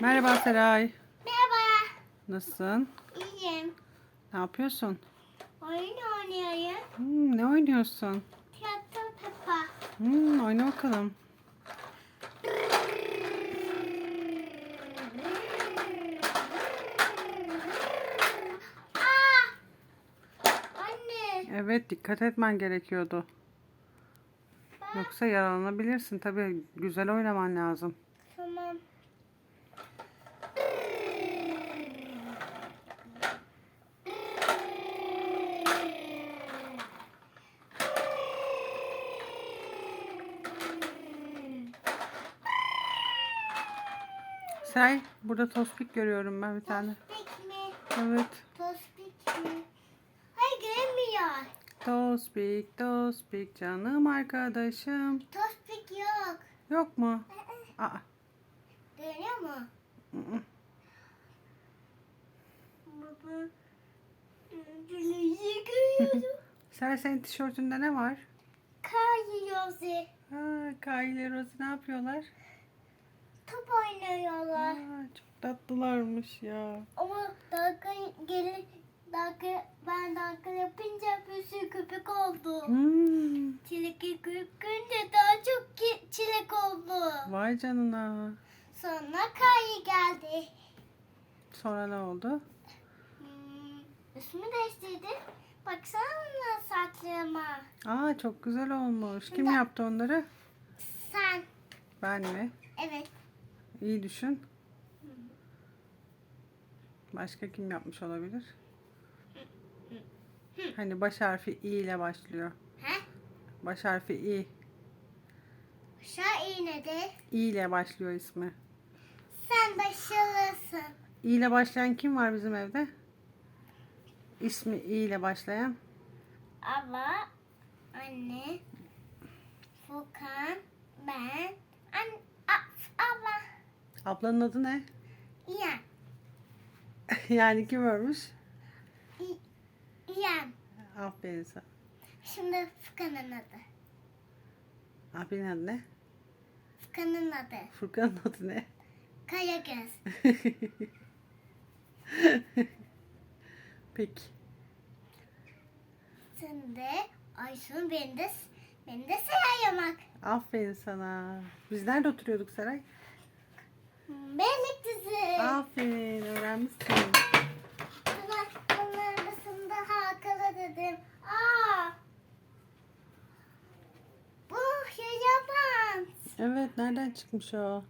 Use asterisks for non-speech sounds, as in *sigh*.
Merhaba Seray. Merhaba. Nasılsın? İyiyim. Ne yapıyorsun? Oyun oynuyorum. Hmm, ne oynuyorsun? Tiyatro Peppa. Hmm, oyna bakalım. Evet dikkat etmen gerekiyordu. Yoksa yaralanabilirsin. Tabii güzel oynaman lazım. Tamam. Seray burada tospik görüyorum ben bir tane. Tospik mi? Evet. Tospik mi? Hayır görünmüyor. Tospik, tospik canım arkadaşım. Tospik yok. Yok mu? Aa, Görünüyor mu? Baba. Güneşi görüyorum. Seray *laughs* senin tişörtünde ne var? Kayıyoruz. Ha, Kyle Rosie ne yapıyorlar? Oynuyorlar. Aa, çok tatlılarmış ya. Ama dalga gelir dalga ben dalga yapınca bir sürü köpek oldu. Hmm, Çilek görünce daha çok çilek oldu. vay canına. Sonra Kayı geldi. Sonra ne oldu? Hmm, üstümü değiştirdim. Baksana saçlarıma. Aa çok güzel olmuş. Kim Şimdi- yaptı onları? Sen. Ben mi? Evet. İyi düşün. Başka kim yapmış olabilir? Hani baş harfi İ ile başlıyor. He? Baş harfi İ. Aşağı iğnede. İ ile başlıyor ismi. Sen başarılısın. İ ile başlayan kim var bizim evde? İsmi İ ile başlayan. Abla, anne, Furkan, Ablanın adı ne? İyan, *laughs* yani kim ölmüş? İyan. Aferin sana. Şimdi Furkan'ın adı. Abinin adı ne? Furkan'ın adı. Furkan'ın adı ne? Karagöz. *laughs* Peki. Şimdi Aysun beni de, beni de sayarmak. Aferin sana. Biz nerede oturuyorduk Seray? Beylikdüzü. Aferin öğrenmişsin. Bunlar, bunların arasında halkalı dedim. Aa! Bu yaban. Evet nereden çıkmış? O